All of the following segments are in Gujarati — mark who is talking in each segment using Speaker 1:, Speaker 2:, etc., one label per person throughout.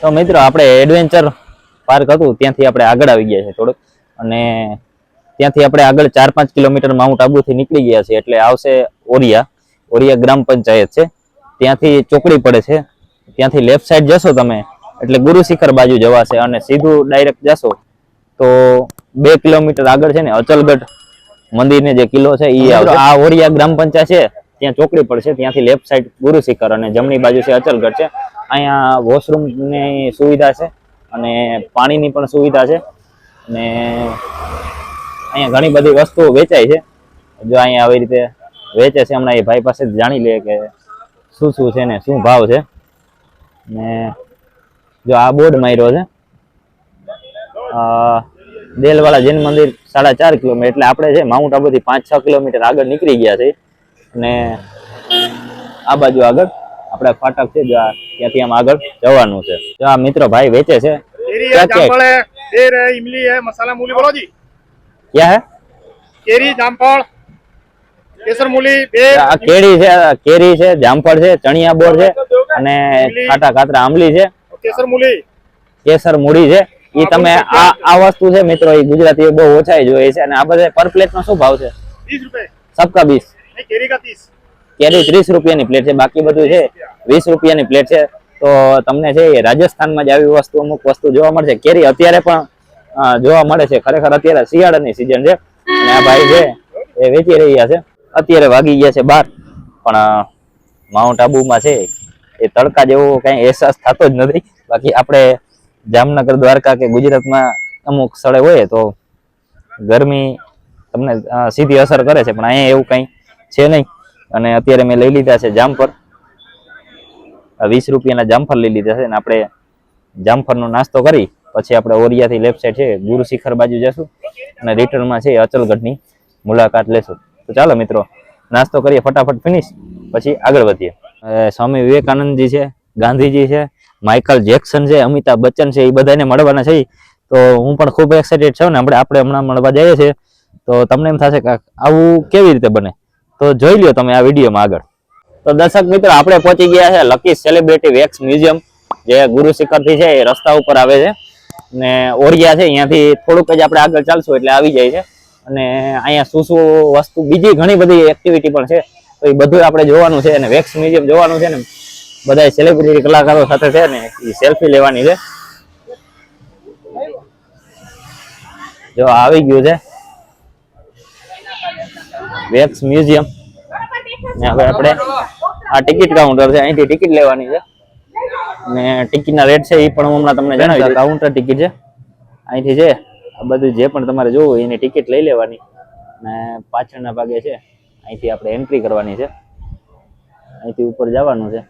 Speaker 1: તો મિત્રો આપણે એડવેન્ચર પાર્ક હતું ત્યાંથી આપણે આગળ આવી ગયા છે થોડુંક. અને ત્યાંથી આપણે આગળ ચાર પાંચ કિલોમીટર માઉન્ટ આબુથી નીકળી ગયા છે એટલે આવશે ઓરિયા. ઓરિયા ગ્રામ પંચાયત છે. ત્યાંથી ચોકડી પડે છે. ત્યાંથી લેફ્ટ સાઈડ જશો તમે એટલે ગુરુશિખર બાજુ જવાશે અને સીધું ડાયરેક્ટ જશો. તો બે કિલોમીટર આગળ છે ને અચલગઢ મંદિરને જે કિલ્લો છે એ આ ઓરિયા ગ્રામ પંચાયત છે. ત્યાં ચોકડી પડશે ત્યાંથી લેફ્ટ સાઈડ ગુરુ શિખર અને જમણી બાજુ છે અચલગઢ છે. અહીંયા વોશરૂમની સુવિધા છે અને પાણીની પણ સુવિધા છે અને અહીંયા ઘણી બધી વસ્તુઓ વેચાય છે. જો અહીંયા આવી રીતે વેચે છે, હમણાં એ ભાઈ પાસે જાણી લે કે શું શું છે ને શું ભાવ છે. ને જો આ બોર્ડ માર્યો છે દેલવાળા જૈન મંદિર સાડા ચાર કિલોમીટર, એટલે આપણે છે માઉન્ટ આબુથી પાંચ છ કિલોમીટર આગળ નીકળી ગયા છે અને આ બાજુ આગળ આપણે ફાટક છે જો આ ત્યાંથી આમ આગળ જવાનું છે જો આ મિત્રો ભાઈ વેચે છે
Speaker 2: केरी
Speaker 1: क्या
Speaker 2: है
Speaker 1: क्या?
Speaker 2: जामफल है पेर है इमली है मसाला मूली बोलो जी
Speaker 1: ક્યાં હે
Speaker 2: केरी जामफल केसर मूली बेर
Speaker 1: આ કેરી છે આ કેરી છે જામફળ છે ચણિયા બોર છે અને ખાટા ખાતરા આંબલી છે
Speaker 2: और केसर मूली
Speaker 1: કેસર મૂડી છે એ તમે આ આ વસ્તુ છે મિત્રો એ ગુજરાતીઓ બહુ ઓછા જોઈએ છે અને આ બધે પર પ્લેટ નો શું ભાવ છે
Speaker 2: बीस रुपए
Speaker 1: સબકા બીસ
Speaker 2: नहीं केरी का तीस
Speaker 1: કેરી ત્રીસ? રૂપિયાની પ્લેટ છે, બાકી બધું છે, વીસ રૂપિયાની પ્લેટ છે. તો તમને છે એ રાજસ્થાનમાં જ આવી વસ્તુ, અમુક વસ્તુ જોવા મળશે. કેરી અત્યારે પણ જોવા મળે છે. ખરેખર અત્યારે શિયાળાની સિઝન છે. અને આ ભાઈ છે, એ વેચી રહ્યા છે. અત્યારે વાગી ગયા છે બાર. પણ માઉન્ટ આબુમાં છે એ. તડકા જેવો કઈ અહેસાસ થતો જ નથી. બાકી આપણે જામનગર, દ્વારકા કે ગુજરાતમાં અમુક સ્થળે હોય તો ગરમી તમને સીધી અસર કરે છે. પણ અહીંયા એવું કંઈ છે નહીં. અને અત્યારે મેં લઈ લીધા છે જામફળ. વીસ રૂપિયાના જામફળ લઈ લીધા છે અને આપણે જામફળનો નાસ્તો કરી, પછી આપણે ઓરિયાથી લેફ્ટ સાઈડ છે, ગુરુ શિખર બાજુ જશું અને રિટર્નમાં છે અચલગઢની મુલાકાત લેશું. તો ચાલો મિત્રો, નાસ્તો કરીએ, ફટાફટ ફિનિશ પછી આગળ વધીએ. સ્વામી વિવેકાનંદજી છે, ગાંધીજી છે, માઇકલ જેક્સન છે, અમિતાભ બચ્ચન છે, એ બધાને મળવાના છે. તો હું પણ ખૂબ એક્સાઇટેડ છું ને, આપણે આપણે હમણાં મળવા જઈએ છીએ. તો તમને એમ થશે કે આવું કેવી રીતે બને? તો જોઈ લ્યો તમે આ વિડીયોમાં આગળ. તો દર્શક મિત્રો, આપણે પહોંચી ગયા છે લકી સેલિબ્રિટી વેક્સ મ્યુઝિયમ જે ગુરુ શિખરથી છે, એ રસ્તા ઉપર આવે છે. ને ઓરિયા છે, અહીંયાથી થોડુંક જ આપણે આગળ ચાલશું એટલે આવી જાય છે. અને અહીંયા શું શું વસ્તુ, બીજી ઘણી બધી એક્ટિવિટી પણ છે. તો એ બધું આપણે જોવાનું છે અને વેક્સ મ્યુઝિયમ જોવાનું છે ને બધા સેલિબ્રિટી કલાકારો સાથે છે ને, એ સેલ્ફી લેવાની છે. જો આવી ગયું છે. Wax museum. ને હવે આપણે આ ટિકિટ કાઉન્ટર છે, અહીંથી ટિકિટ લેવાની છે. ને ટિકિટના રેટ છે એ પણ હું હમણાં તમને જણાવી કાઉન્ટર ટિકિટ છે, અહીંથી છે, આ બધું જે પણ તમારે જોવું એની ટિકિટ લઈ લેવાની. ને પાછળના ભાગે છે, અહીંથી આપણે એન્ટ્રી કરવાની છે. અહીંથી ઉપર જવાનું છે,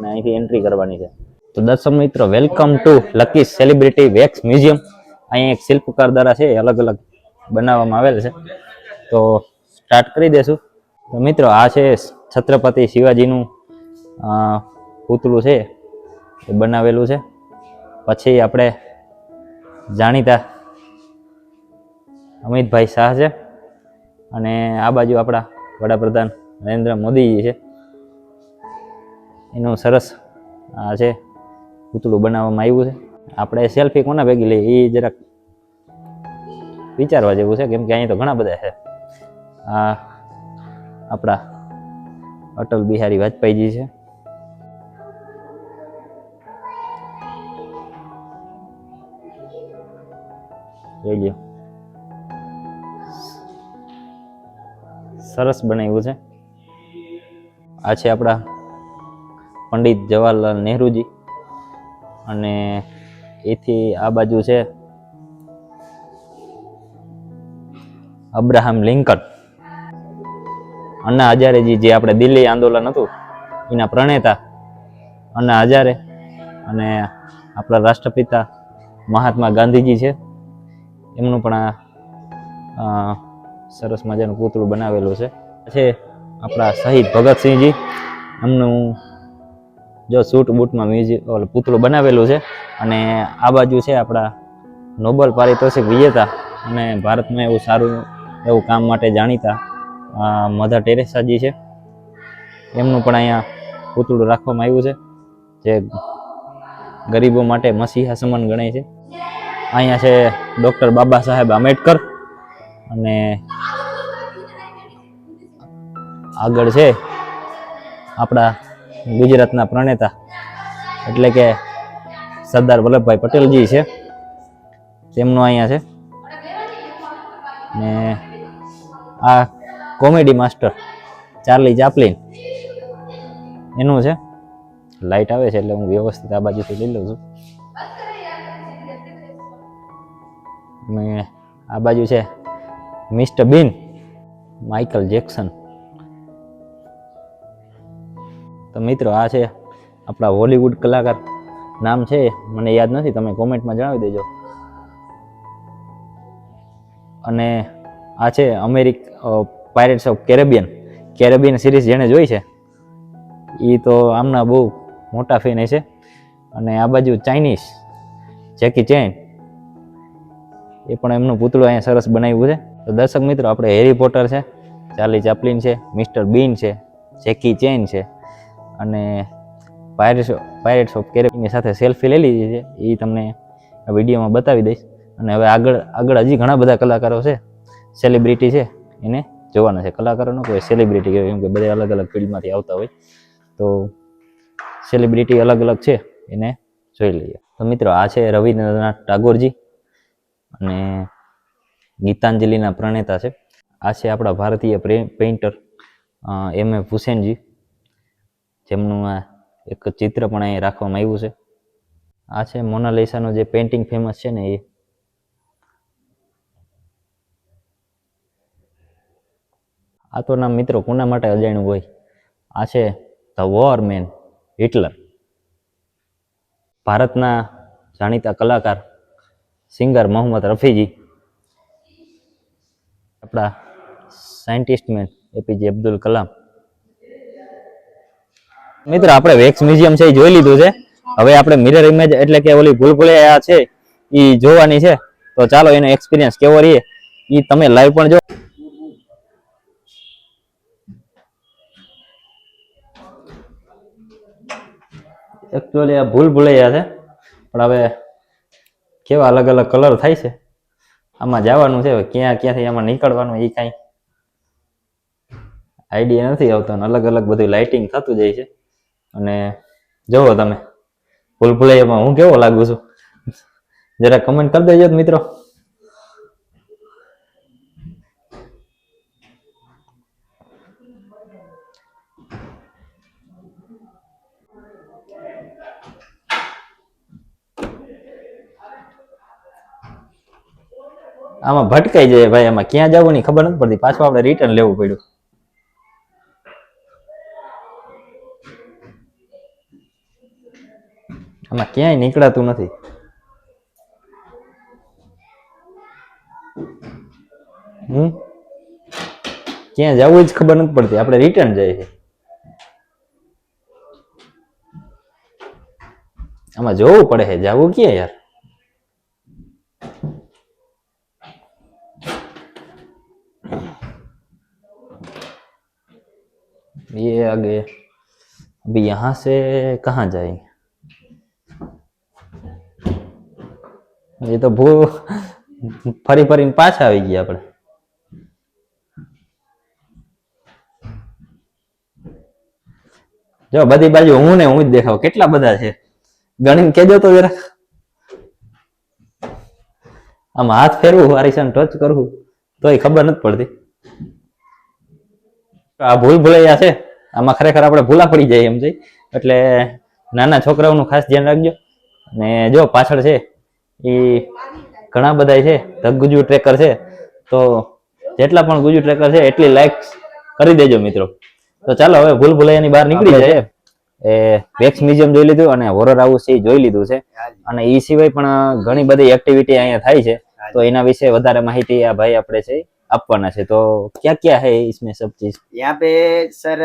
Speaker 1: ને અહીંથી એન્ટ્રી કરવાની છે. તો દર્શક મિત્રો welcome to Lucky celebrity wax museum અહીંયા એક શિલ્પકાર દ્વારા છે અલગ અલગ બનાવવામાં આવેલ છે. તો સ્ટાર્ટ કરી દેશું. તો મિત્રો, આ છે છત્રપતિ શિવાજીનું પૂતળું છે, એ બનાવેલું છે. પછી આપણે જાણીતા અમિતભાઈ શાહ છે અને આ બાજુ આપણા વડાપ્રધાન નરેન્દ્ર મોદીજી છે. એનું સરસ, આ છે, પૂતળું બનાવવામાં આવ્યું છે. આપણે સેલ્ફી કોના ભેગી લઈએ? એ જરાક વિચારવા જેવું છે, કેમ કે અહીંયા તો ઘણા બધા છે. આ આપણા અટલ બિહારી વાજપેયીજી છે. સરસ બનાવ્યું છે. આ છે આપણા પંડિત જવાહરલાલ નહેરુજી અને એથી આ બાજુ છે અબ્રાહમ લિંકન. અન્ના હજારેજી જે આપણે દિલ્હી આંદોલન હતું, એના પ્રણેતા. અન્ના હજારે અને આપણા રાષ્ટ્રપિતા મહાત્મા ગાંધીજી છે, એમનું પણ આ સરસ મજાનું પૂતળું બનાવેલું છે. છે આપણા શહીદ ભગતસિંહજી, એમનું જો સૂટ બૂટમાં મ્યુઝિક પૂતળું બનાવેલું છે. અને આ બાજુ છે આપણા નોબલ પારિતોષિક વિજેતા. અને ભારતમાં એવું સારું એવું કામ માટે જાણીતા મધર ટેરેસાજી છે. એમનું પણ અહીંયા પૂતળું રાખવામાં આવ્યું છે, જે ગરીબો માટે મસીહા સમાન ગણાય છે. અહીંયા છે ડૉક્ટર બાબા સાહેબ આંબેડકર અને આગળ છે આપણા ગુજરાતના પ્રણેતા, એટલે કે સરદાર વલ્લભભાઈ પટેલજી છે. તેમનું અહીંયા છે. ને આ કોમેડી માસ્ટર ચાર્લી ચાપલિન. એનું છે? લાઇટ આવે છે એટલે હું વ્યવસ્થિત આ બાજુથી લઈ લઉં છું. ને આ બાજુ છે મિસ્ટર બિન, માઇકલ જેક્સન. તો મિત્રો આ છે આપણા હોલીવુડ કલાકાર નામ છે, મને યાદ નથી, તમે કોમેન્ટમાં જણાવી દેજો. અને આ છે American pirates of Caribbean Caribbean series જેણે જોઈ છે એ તો આમના બહુ મોટા ફેન છે અને આ બાજુ ચાઇનીઝ જેકી ચેન એ પણ એમનું પૂતળું અહીંયા સરસ બનાવ્યું છે. તો દર્શક મિત્રો, આપણે હેરી પોટર છે ચાર્લી ચાપલિન છે મિસ્ટર બીન છે જેકી ચેન છે, અને પાયરેટ્સ પાયરેટ્સ ઓફ કેરેબિયનની સાથે સેલ્ફી લઈ લીધી છે. એ તમને વિડીયોમાં બતાવી દઈશ. અને હવે આગળ આગળ હજી ઘણા બધા કલાકારો છે સેલિબ્રિટી છે, એને જોવાના છે કલાકારોનો. કોઈ સેલિબ્રિટી કહેવાય કેમ કે બધા અલગ અલગ ફિલ્ડમાંથી આવતા હોય. તો સેલિબ્રિટી અલગ અલગ છે, એને જોઈ લઈએ. તો મિત્રો, આ છે રવિન્દ્રનાથ ટાગોરજી અને ગીતાંજલિના પ્રણેતા છે. આ છે આપણા ભારતીય પેઇન્ટર એમ. એફ હુસેનજી જેમનું આ એક ચિત્ર પણ અહીં રાખવામાં આવ્યું છે. આ છે મોનાલિસાનું જે પેઇન્ટિંગ ફેમસ છે ને એ આ તો નામ મિત્રો કોના માટે અજાણ્યું હોય? આ છે ધ વોર મેન, હિટલર. ભારતના જાણીતા કલાકાર, સિંગર મોહમ્મદ રફીજી. આપણા સાયન્ટિસ્ટ મેન એપીજે અબ્દુલ કલામ. મિત્રો, આપણે વેક્સ મ્યુઝિયમ છે, એ જોઈ લીધું છે. હવે આપણે મિરર ઇમેજ એટલે કે ઓલી ભૂલભુલૈયા છે એ જોવાની છે. તો ચાલો એનો એક્સપિરિયન્સ કેવો રહે એ તમે લાઈવ પણ જો એકચ્યુઅલી આ ભૂલ ભૂલૈયા છે, પણ હવે કેવા અલગ અલગ કલર થાય છે. આમાં જવાનું છે ક્યાં ક્યાંથી આમાં નીકળવાનું એ કાંઈ આઈડિયા નથી આવતો અલગ અલગ બધું લાઇટિંગ થતું જાય છે. અને જુઓ તમે, ભૂલ ભૂલૈયામાં હું કેવો લાગુ છું? જરા કમેન્ટ કરી દેજો મિત્રો. આમાં ભટકાઈ જાય ભાઈ, આમાં ક્યાં જવું ની ખબર નથી પડતી. પાછું આપણે રિટર્ન લેવું પડ્યું. આમાં ક્યાંય નીકળાતું નથી. હમ? ક્યાં જવું જ ખબર નથી પડતી. આપણે રિટર્ન જાય છે આમાં જોવું પડે છે. જવું ક્યાં યાર ये आगे अभी यहाँ से कहाँ जाएंगे ये તો ભૂ ફરી ફરીને પાછા આવી ગયા આપણે જો બધી બાજુ હું ને હું જ દેખાવ કેટલા બધા છે ગણીને કેજો તો જરા આમ હાથ ફેરવું વારીસન ટચ કરવું તોય ખબર નથી પડતી આ ભૂલ ભૂલૈયા છે આમાં ખરેખર આપણે ભૂલા પડી જાય એમ જઈ. એટલે નાના છોકરાઓનું ખાસ ધ્યાન રાખજો. અને જો પાછળ છે એ ઘણા બધા છે ધ ગુજુ ટ્રેકર છે તો જેટલા પણ ગુજુ ટ્રેકર છે એટલી લાઈક્સ કરી દેજો મિત્રો. તો ચાલો હવે ભૂલ ભૂલૈયાની બહાર નીકળી જાય એ વેક્સ મ્યુઝિયમ જોઈ લીધું અને હોરર હાઉસ એ જોઈ લીધું છે. અને એ સિવાય પણ ઘણી બધી એક્ટિવિટી અહીંયા થાય છે. તો એના વિશે વધારે માહિતી આ ભાઈ આપણે છે. આપવાના છે તો ક્યાં ક્યાં है इसमें सब चीज
Speaker 3: यहाँ पे सर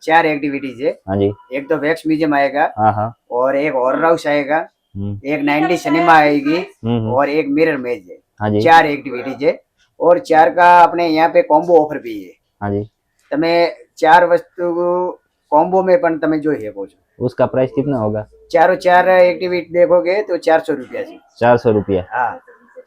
Speaker 3: चार एक्टिविटीज है
Speaker 1: हाँ जी
Speaker 3: एक तो वैक्स म्यूजियम आएगा
Speaker 1: हाँ हाँ
Speaker 3: और एक हॉरर हाउस आएगा
Speaker 1: हम्म
Speaker 3: एक नाइनटी सिनेमा आएगी
Speaker 1: हम्म, हम्म,
Speaker 3: और एक मिरर मेज है
Speaker 1: हाँ जी
Speaker 3: चार एक्टिविटीज है और चार का अपने यहाँ पे કોમ્બો ઓફર બી છે
Speaker 1: हाँ जी
Speaker 3: તમે ચાર વસ્તુ કોમ્બો में પણ તમે જોઈ શકો છો
Speaker 1: उसका प्राइस कितना होगा
Speaker 3: चारों चार एक्टिविटी देखोगे तो चार सौ रुपया जी
Speaker 1: चार सौ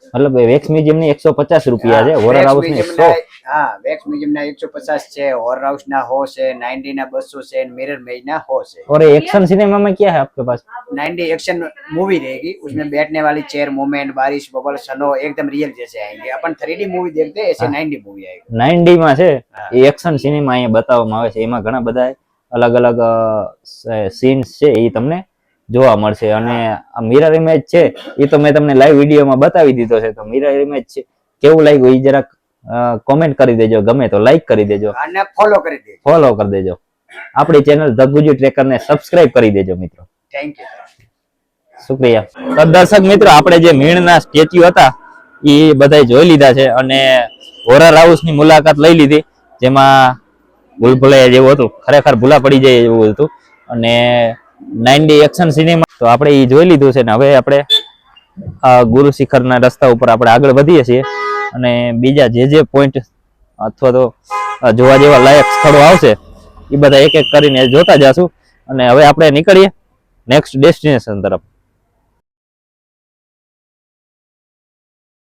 Speaker 1: रुपया
Speaker 3: हाँ
Speaker 1: मतलब વેક્સ મ્યુઝિયમ ની એકસો પચાસ રૂપિયા છે હોરર
Speaker 3: વેક્સ
Speaker 1: હાઉસ ની સો
Speaker 3: મ્યુઝિયમના- હા વેક્સ મ્યુઝિયમ ના એકસો પચાસ છે હોરર હાઉસ ના સો છે નાઇન્ટી ના બસો છે મિરર મેજ ना સો છે
Speaker 1: और एक्शन सिनेमा में क्या है आपके पास
Speaker 3: नाइनटी एक्शन मूवी रहेगी उसमें बैठने वाली चेयर मूवमेंट बारिश बबल सनो एकदम रियल जैसे आएंगे अपन थ्री मूवी देखते हैं ऐसे नाइनटी मूवी आएगी
Speaker 1: નાઇન ડી માં છે એ એક્શન સિનેમા અહીંયા બતાવવામાં આવે છે એમાં ઘણા બધા અલગ અલગ સીન્સ છે એ તમને જોવા મળશે. અને આ મિરર ઇમેજ છે એ તો મેં તમને લાઈવ વિડીયોમાં બતાવી દીધો છે. તો મિરર ઇમેજ છે કેવું લાગ્યું? એ જરાક કોમેન્ટ કરી દેજો. ગમે તો લાઈક કરી દેજો.
Speaker 3: અને ફોલો કરી દેજો.
Speaker 1: ફોલો કરી દેજો. આપણી ચેનલ ધ ગુજુ ટ્રેકર ને સબસ્ક્રાઇબ કરી દેજો મિત્રો.
Speaker 3: થેન્ક યુ
Speaker 1: શુક્રિયા. તો દર્શક મિત્રો આપણે જે મીણના સ્ટેચ્યુ હતા એ બધાય જોઈ લીધા છે અને હોરર હાઉસની મુલાકાત લઈ લીધી જેમાં ભૂલભુલૈયા જેવું હતું. ખરેખર ભૂલા પડી જાય એવું હતું. અને નાઇન ડી એક્શન સિનેમા તો આપણે એ જોઈ લીધું છે ને હવે આપણે આ ગુરુ શિખરના રસ્તા ઉપર આપણે આગળ વધીએ છીએ અને બીજા જે જે પોઈન્ટ અથવા તો જોવા જેવા લાયક સ્થળો આવશે એ બધા એક એક કરીને જોતા જશું. અને હવે આપણે નીકળીએ નેક્સ્ટ ડેસ્ટિનેશન તરફ.